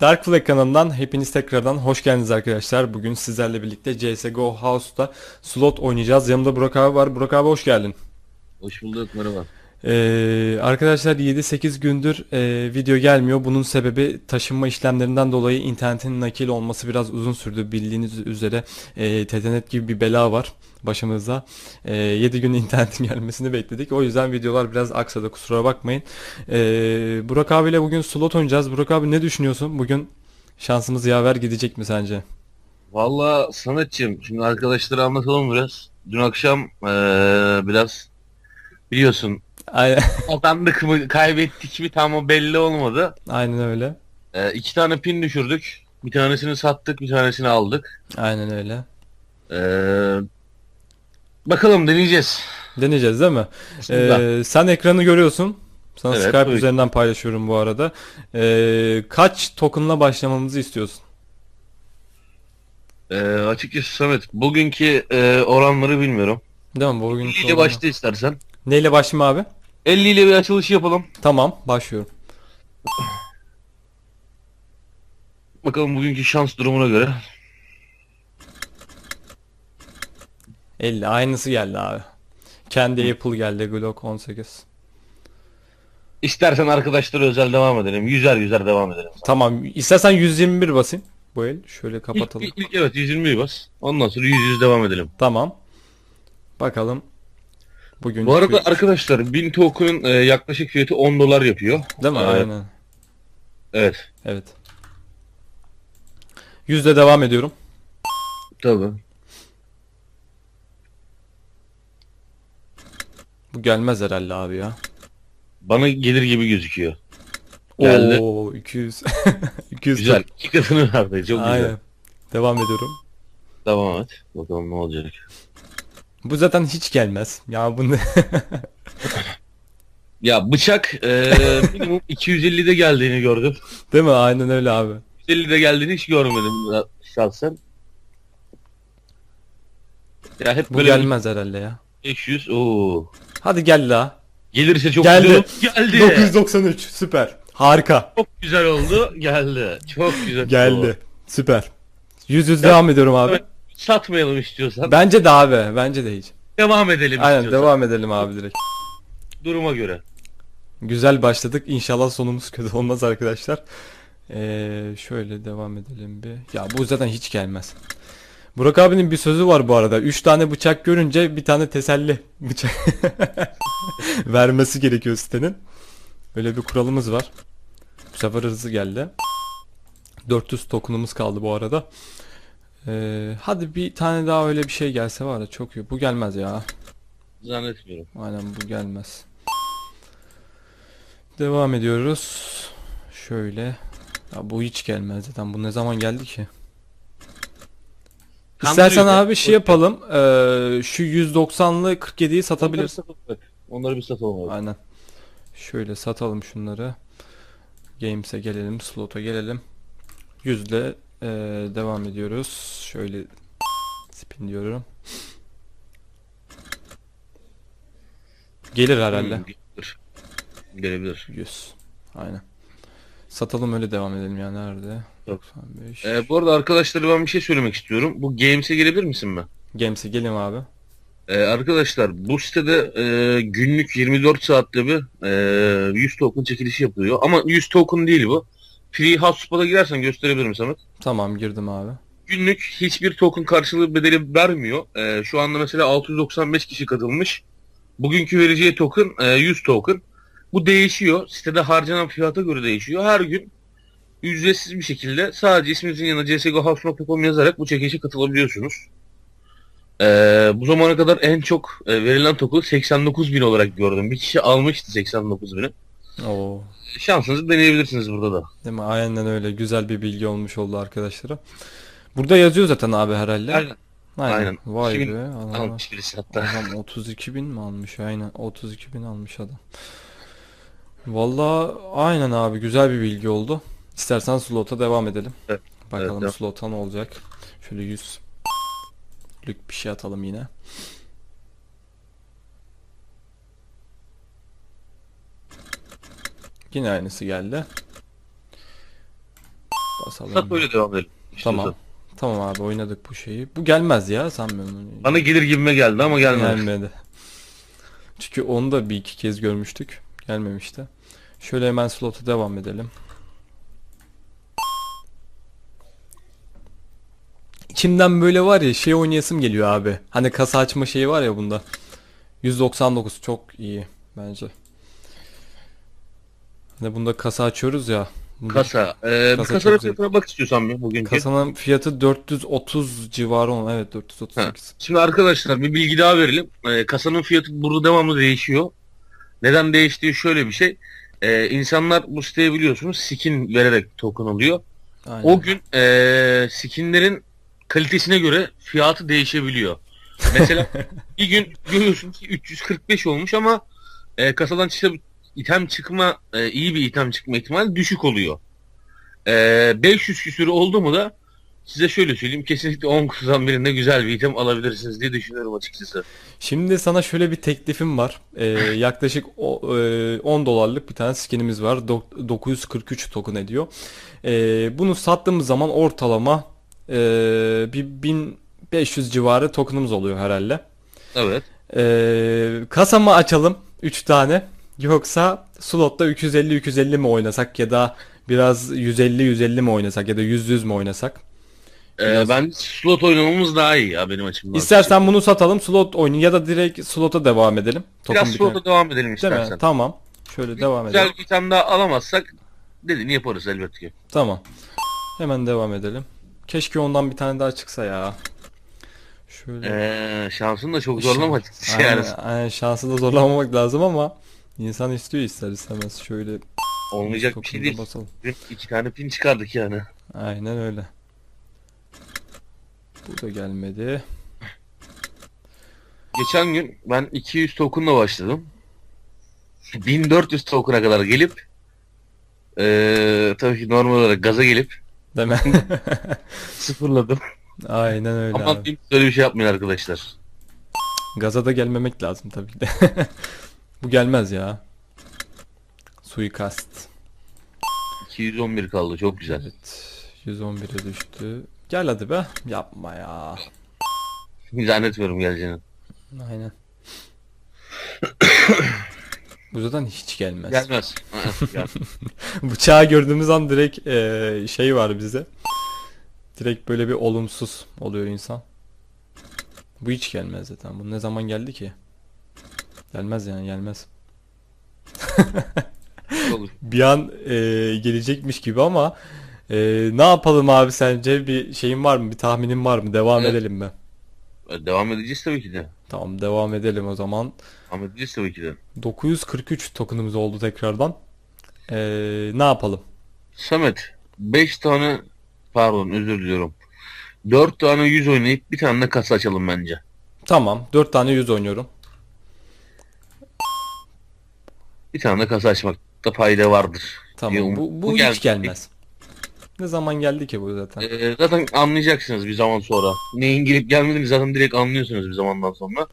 Dark Flag kanalından hepiniz tekrardan hoş geldiniz arkadaşlar. Bugün sizlerle birlikte CSGO House'da slot oynayacağız. Yanımda Burak abi var. Burak abi hoş geldin. Hoş bulduk merhaba. Ee, arkadaşlar 7-8 gündür e, video gelmiyor. Bunun sebebi taşınma işlemlerinden dolayı internetin nakil olması biraz uzun sürdü. Bildiğiniz üzere e, TTNet gibi bir bela var başımızda. E, 7 gün internetin gelmesini bekledik. O yüzden videolar biraz aksadı kusura bakmayın. E, Burak abiyle bugün slot oynayacağız. Burak abi ne düşünüyorsun? Bugün şansımız yaver gidecek mi sence? Valla Samet'ciğim şimdi arkadaşlara anlatalım biraz. Dün akşam eee, biraz biliyorsun Aynen, kazandık mı kaybettik mi tam o belli olmadı. aynen öyle. Eee iki tane pin düşürdük. Bir tanesini sattık bir tanesini aldık. Aynen öyle. Eee, bakalım deneyeceğiz. Deneyeceğiz değil mi? Ee, sen ekranı görüyorsun. Sana Evet, Skype buyur. üzerinden paylaşıyorum bu arada. Ee, kaç tokenla başlamamızı istiyorsun? Eee, açıkçası Samet bugünkü eee, oranları bilmiyorum. Değil mi? Bugün İyice başla istersen. Neyle başlayayım abi? 50 ile bir açılış yapalım. Tamam, başlıyorum. Bakalım bugünkü şans durumuna göre. 50 aynısı geldi abi. Kendi Apple geldi Glock 18. İstersen arkadaşlara özel devam edelim. Yüzer yüzer devam edelim. Tamam, istersen 121 basayım. Bu el şöyle kapatalım. İlk, ilk- evet 120'yi bas. Ondan sonra 100 100 devam edelim. Tamam. Bakalım. Bugün Bu arada arkadaşlar 1000 token'ın e, yaklaşık fiyatı 10 dolar yapıyor. değil mi? Ee, Aynen. Evet. Evet. Yüzde devam ediyorum. Tabii. Bu gelmez herhalde abi ya. Bana gelir gibi gözüküyor. Geldi. Oo 200. 200 Güzel. İki katını verdi. Çok Aynen. güzel. Devam ediyorum. Devam et. Bakalım ne olacak. Bu zaten hiç gelmez. Ya bu ne? Ya bıçak e, minimum 250'de geldiğini gördüm. Değil mi? Aynen öyle abi. 150'de geldiğini hiç görmedim ya- şahsen. Ya hep Bu böyle gelmez herhalde ya. 500. Oo. Hadi gel la. Gelirse çok Geldi. güzel. Geldi. 993 süper. Harika. Çok güzel oldu. Geldi. Çok güzel. oldu. Geldi. Süper. Yüz yüz devam ediyorum abi. Satmayalım istiyorsan. Bence de abi. Bence de hiç. Devam edelim Aynen istiyorsan. devam edelim abi direkt. Duruma göre. Güzel başladık. İnşallah sonumuz kötü olmaz arkadaşlar. Ee, şöyle devam edelim bir. Ya bu zaten hiç gelmez. Burak abinin bir sözü var bu arada. 3 tane bıçak görünce bir tane teselli bıçak vermesi gerekiyor sitenin. Böyle bir kuralımız var. Bu sefer hızlı geldi. 400 tokenumuz kaldı bu arada. Ee, hadi bir tane daha öyle bir şey gelse var ya çok iyi. Bu gelmez ya. Zannetmiyorum. Aynen bu gelmez. Devam ediyoruz. Şöyle. Ya bu hiç gelmez zaten. Bu ne zaman geldi ki? İstersen Kandırıyor. abi şey yapalım. Ee, şu 190'lı 47'yi Onları satabiliriz. satalım. bak. Onları bir satalım abi. Aynen. Şöyle satalım şunları. Games'e gelelim. Slot'a gelelim. Yüzle ee, devam ediyoruz. Şöyle spin diyorum. Gelir herhalde. Hmm, Gelebilir. Gelebilir. 100. Aynen. Satalım öyle devam edelim ya nerede? Yok. 95. Ee, bu arada arkadaşlara ben bir şey söylemek istiyorum. Bu Games'e girebilir misin ben? Games'e gelin abi. Ee, arkadaşlar bu sitede e, günlük 24 saatte bir e, 100 token çekilişi yapılıyor. Ama 100 token değil bu. Free Hotspot'a girersen gösterebilirim Samet. Tamam girdim abi. Günlük hiçbir token karşılığı bedeli vermiyor. Ee, şu anda mesela 695 kişi katılmış. Bugünkü vereceği token e, 100 token. Bu değişiyor. Sitede harcanan fiyata göre değişiyor. Her gün ücretsiz bir şekilde sadece isminizin yanına csgohouse.com yazarak bu çekilişe katılabiliyorsunuz. Ee, bu zamana kadar en çok e, verilen token 89 bin olarak gördüm. Bir kişi almıştı 89 bini. Oo. Şansınızı deneyebilirsiniz burada da. Değil mi? Aynen öyle. Güzel bir bilgi olmuş oldu arkadaşlara. Burada yazıyor zaten abi herhalde. Aynen. Aynen. aynen. Vay be. Adam, Almış birisi hatta. adam 32 bin mi almış? Aynen. 32 bin almış adam. Vallahi aynen abi. Güzel bir bilgi oldu. İstersen slot'a devam edelim. Evet, Bakalım devam. slot'a ne olacak. Şöyle 100 lük bir şey atalım yine. Yine aynısı geldi. Basalım. Sat böyle devam edelim. İstiyorsan. Tamam. Tamam abi oynadık bu şeyi. Bu gelmez ya sanmıyorum. Bana gelir gibime geldi ama gelmedi. Gelmedi. Çünkü onu da bir iki kez görmüştük. Gelmemişti. Şöyle hemen slota devam edelim. İçimden böyle var ya şey oynayasım geliyor abi. Hani kasa açma şeyi var ya bunda. 199 çok iyi bence. Hani bunda kasa açıyoruz ya. Bunda Kasa. Ee, bir Kasa kasanın çok zevkli. fiyatına bak istiyorsan bir bugünkü. Kasanın fiyatı 430 civarı olan. Evet 438. Şimdi arkadaşlar bir bilgi daha verelim. Ee, kasanın fiyatı burada devamlı değişiyor. Neden değiştiği şöyle bir şey. Ee, insanlar bu siteye biliyorsunuz skin vererek token alıyor. Aynen. O gün ee, skinlerin kalitesine göre fiyatı değişebiliyor. Mesela bir gün görüyorsun ki 345 olmuş ama e, kasadan çıkıp item çıkma e, iyi bir item çıkma ihtimali düşük oluyor. E, 500 küsürü oldu mu da size şöyle söyleyeyim kesinlikle 10 kutudan birinde güzel bir item alabilirsiniz diye düşünüyorum açıkçası. Şimdi sana şöyle bir teklifim var. Ee, yaklaşık o- e, 10 dolarlık bir tane skinimiz var. Dok- 943 token ediyor. Ee, bunu sattığımız zaman ortalama e, bir 1500 civarı tokenımız oluyor herhalde. Evet. Ee, kasa mı açalım 3 tane yoksa slotta 250-250 mi oynasak ya da biraz 150-150 mi oynasak ya da 100-100 mi oynasak? E, Biraz- ben slot oynamamız daha iyi ya benim açımdan. İstersen bunu satalım slot oyunu ya da direkt slota devam edelim. Token Biraz slota devam edelim Değil istersen. mi? Tamam. Şöyle devam Güzel edelim. bir item daha alamazsak dediğini yaparız elbette ki. Tamam. Hemen devam edelim. Keşke ondan bir tane daha çıksa ya. Şöyle. Ee, şansın da çok zorlama açıkçası yani. aynen şansı da zorlamamak lazım ama insan istiyor ister istemez. Şöyle Olmayacak bir şey değil. basalım. İki tane pin çıkardık yani. Aynen öyle. Bu da gelmedi. Geçen gün ben 200 token'la başladım. 1400 token'a kadar gelip eee tabii ki normal olarak gaza gelip mi? sıfırladım. Aynen öyle Ama abi. kimse öyle bir şey yapmayın arkadaşlar. Gaza da gelmemek lazım tabii ki de. Bu gelmez ya. Suikast. 211 kaldı çok güzel. Evet. 111'e düştü. Gel hadi be. Yapma ya. Zannetmiyorum geleceğini. Aynen. Bu zaten hiç gelmez. Gelmez. Bıçağı gördüğümüz an direkt eee, şey var bize. Direkt böyle bir olumsuz oluyor insan. Bu hiç gelmez zaten. Bu ne zaman geldi ki? Gelmez yani gelmez. Olur. Bir an eee, gelecekmiş gibi ama eee, ne yapalım abi sence? Bir şeyin var mı? Bir tahminin var mı? Devam Evet. edelim mi? Devam edeceğiz tabii ki de. Tamam devam edelim o zaman. Devam edeceğiz tabii ki de. 943 tokenımız oldu tekrardan. Eee, ne yapalım? Samet 5 tane pardon özür diliyorum. 4 tane 100 oynayıp bir tane de kasa açalım bence. Tamam. 4 tane 100 oynuyorum. Bir tane de kasa açmakta fayda vardır. Tamam. diye um- Bu, bu, bu hiç gelmez. Ne zaman geldi ki bu zaten? Ee, zaten anlayacaksınız bir zaman sonra. Neyin gelip gelmediğini zaten direkt anlıyorsunuz bir zamandan sonra.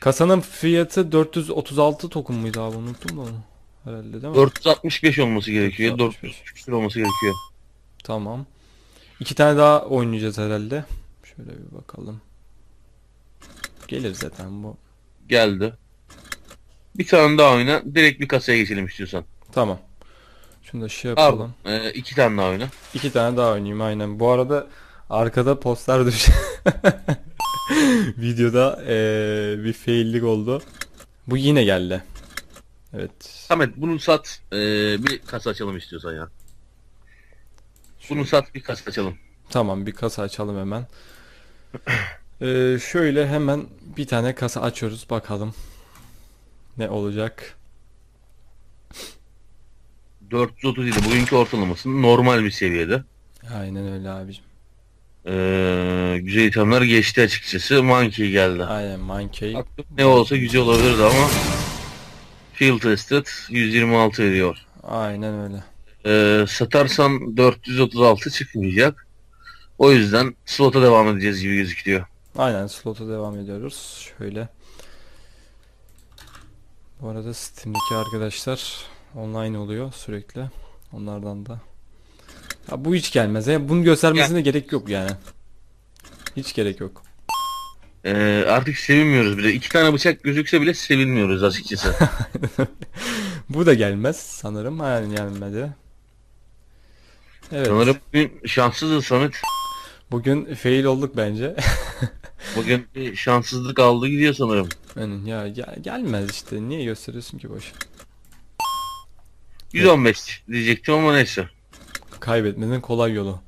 Kasanın fiyatı 436 token muydu abi? Unuttum da onu. Herhalde değil mi? 465 olması gerekiyor. 465. 400 küsur olması gerekiyor. Tamam. İki tane daha oynayacağız herhalde. Şöyle bir bakalım. Gelir zaten bu. Geldi. Bir tane daha oyna. Direkt bir kasaya geçelim istiyorsan. Tamam. Şunu da şey yapalım. Pardon. Ee, iki tane daha oyna. İki tane daha oynayayım aynen. Bu arada arkada postlar düş. Videoda eee, bir faillik oldu. Bu yine geldi. Evet. Samet bunu sat. Ee, bir kasa açalım istiyorsan ya. Bunu sat bir kasa açalım. Tamam bir kasa açalım hemen. Ee, şöyle hemen bir tane kasa açıyoruz bakalım. Ne olacak? 437 bugünkü ortalaması normal bir seviyede. Aynen öyle abicim. Ee, güzel itemler geçti açıkçası. Monkey geldi. Aynen Monkey. Ne olsa güzel olabilirdi ama Field Tested 126 veriyor. Aynen öyle. Ee, satarsan 436 çıkmayacak. O yüzden slota devam edeceğiz gibi gözüküyor. Aynen slota devam ediyoruz. Şöyle. Bu arada Steam'deki arkadaşlar online oluyor sürekli. Onlardan da. Ya bu hiç gelmez. Ya bunu göstermesine gerek yok yani. Hiç gerek yok. Ee, artık sevinmiyoruz bile. İki tane bıçak gözükse bile sevinmiyoruz açıkçası. Bu da gelmez sanırım. Aynen gelmedi. Evet. Sanırım bugün şanssızız Samet. Bugün fail olduk bence. Bugün bir şanssızlık aldı gidiyor sanırım. Yani ya gel- gelmez işte. Niye gösteriyorsun ki boş? 115 diyecektim ama neyse. Kaybetmenin kolay yolu.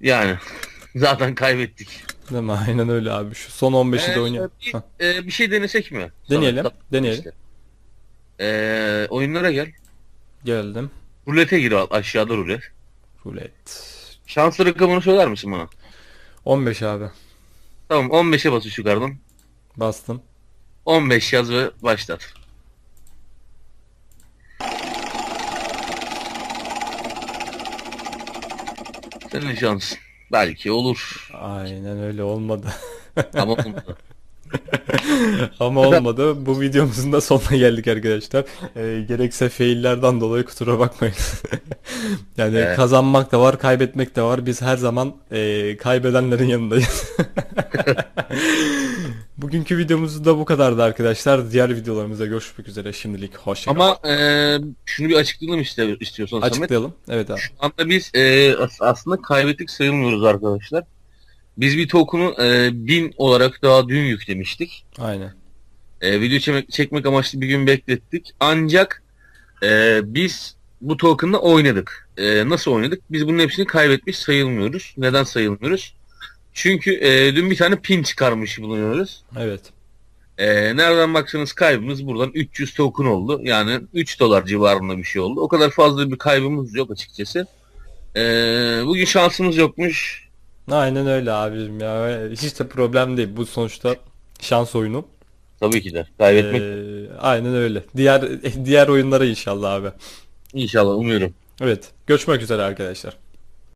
Yani zaten kaybettik. Değil mi? Aynen öyle abi. Şu son 15'i de Ee, oynayalım. bir, Hah. e, bir şey denesek mi? Deneyelim, Samet, deneyelim. işte. Ee, oyunlara gel. Geldim. Rulete gir al- aşağıda rulet. Rulet. Şans rakamını söyler misin bana? 15 abi. Tamam 15'e bas yukarıdan. Bastım. 15 yaz ve başlat. Senin şansın. Belki olur. Aynen öyle olmadı. Ama olmadı. Ama olmadı. Bu videomuzun da sonuna geldik arkadaşlar. Ee, gerekse faillerden dolayı kusura bakmayın. yani Evet. kazanmak da var, kaybetmek de var. Biz her zaman e, kaybedenlerin yanındayız. Bugünkü videomuz da bu kadardı arkadaşlar. Diğer videolarımızda görüşmek üzere. Şimdilik hoşçakalın. Ama e, şunu bir açıklayalım iste, istiyorsan Samet. Açıklayalım. Evet abi. Şu anda biz e, as- aslında kaybettik sayılmıyoruz arkadaşlar. Biz bir token'u e, 1000 olarak daha dün yüklemiştik. Aynen. E, video çekmek, çekmek amaçlı bir gün beklettik. Ancak e, biz bu token'la oynadık. E, nasıl oynadık? Biz bunun hepsini kaybetmiş sayılmıyoruz. Neden sayılmıyoruz? Çünkü e, dün bir tane pin çıkarmış bulunuyoruz. Evet. E, nereden baksanız kaybımız buradan 300 token oldu. Yani 3 dolar civarında bir şey oldu. O kadar fazla bir kaybımız yok açıkçası. E, bugün şansımız yokmuş. Aynen öyle abicim ya. Hiç de problem değil. Bu sonuçta şans oyunu. Tabii ki de. Kaybetmek Ee, aynen öyle. Diğer diğer oyunlara inşallah abi. inşallah umuyorum. Evet. Görüşmek üzere arkadaşlar.